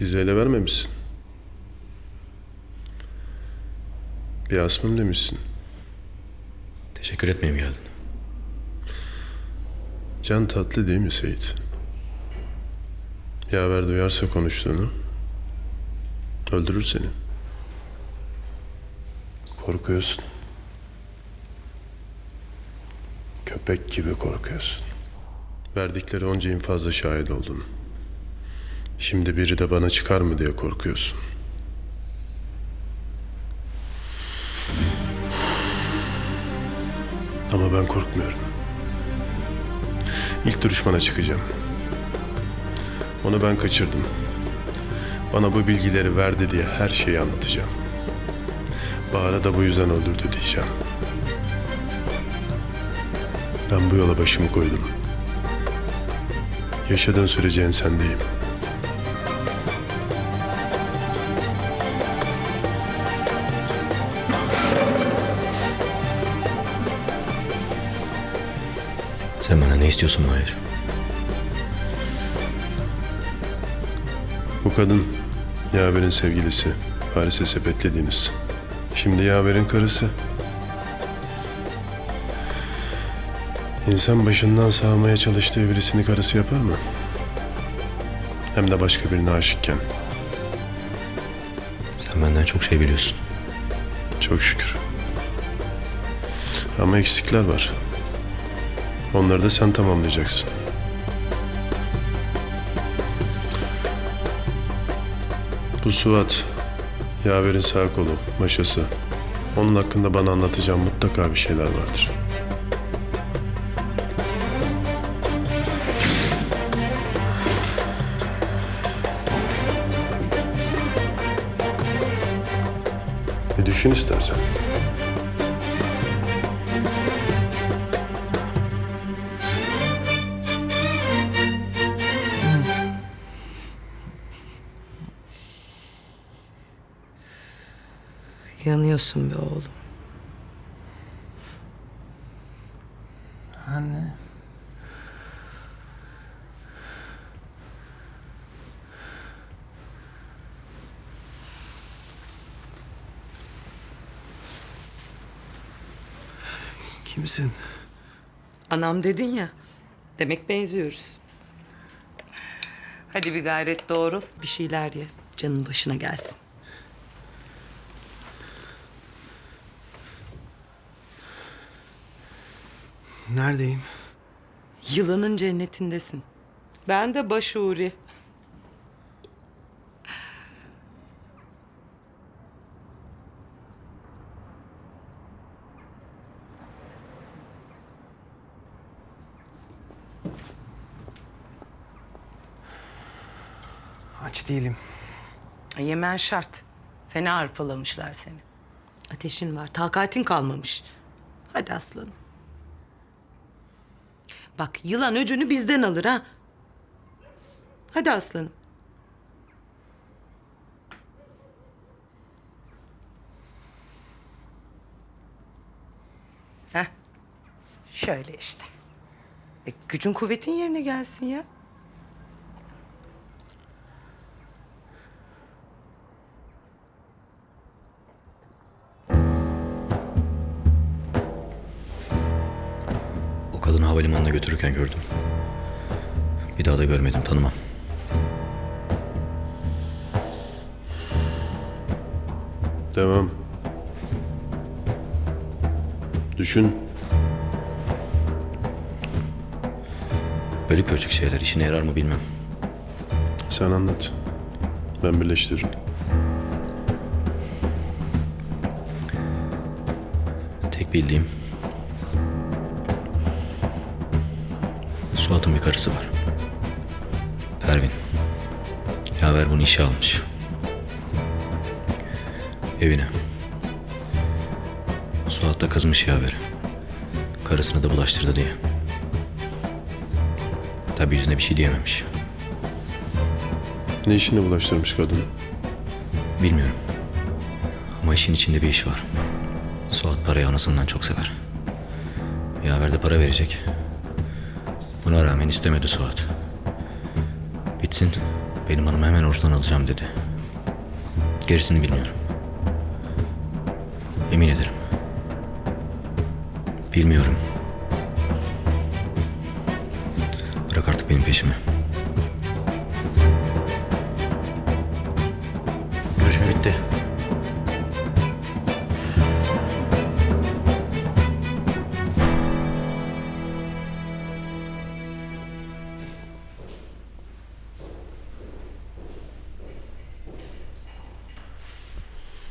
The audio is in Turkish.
Bize ele vermemişsin. Bir asmım demişsin. Teşekkür etmeye mi geldin? Can tatlı değil mi Seyit? Yaver duyarsa konuştuğunu öldürür seni. Korkuyorsun. Köpek gibi korkuyorsun. Verdikleri onca infazla şahit oldun. Şimdi biri de bana çıkar mı diye korkuyorsun. Ama ben korkmuyorum. İlk duruşmana çıkacağım. Onu ben kaçırdım. Bana bu bilgileri verdi diye her şeyi anlatacağım. Bahar'a da bu yüzden öldürdü diyeceğim. Ben bu yola başımı koydum. Yaşadığın sürece ensendeyim. Ne istiyorsun Mahir? Bu kadın Yaver'in sevgilisi. Paris'e sepetlediğiniz. Şimdi Yaver'in karısı. İnsan başından sağmaya çalıştığı birisini karısı yapar mı? Hem de başka birine aşıkken. Sen benden çok şey biliyorsun. Çok şükür. Ama eksikler var. Onları da sen tamamlayacaksın. Bu Suat, Yaver'in sağ kolu, maşası. Onun hakkında bana anlatacağım mutlaka bir şeyler vardır. Bir düşün istersen. Yanıyorsun be oğlum. Anne. Kimsin? Anam dedin ya. Demek benziyoruz. Hadi bir gayret doğrul. Bir şeyler ye. Canın başına gelsin. Neredeyim? Yılanın cennetindesin. Ben de başuğri. Aç değilim. Yemen şart. Fena hırpalamışlar seni. Ateşin var, takatin kalmamış. Hadi aslanım. Bak yılan öcünü bizden alır ha. Hadi aslanım. Heh. Şöyle işte. E, gücün kuvvetin yerine gelsin ya. Havalimanına götürürken gördüm. Bir daha da görmedim, tanımam. Devam. Düşün. Bölük pörçük şeyler işine yarar mı bilmem. Sen anlat. Ben birleştiririm. Tek bildiğim... Suat'ın bir karısı var. Pervin. Yaver bunu işe almış. Evine. Suat da kızmış Yaver'e. Karısını da bulaştırdı diye. Tabii yüzüne bir şey diyememiş. Ne işine bulaştırmış kadını? Bilmiyorum. Ama işin içinde bir iş var. Suat parayı anasından çok sever. Yaver de para verecek. Buna rağmen istemedi Suat. Bitsin, Benim hanımı hemen ortadan alacağım dedi. Gerisini bilmiyorum. Emin ederim. Bilmiyorum. Bırak artık benim peşimi.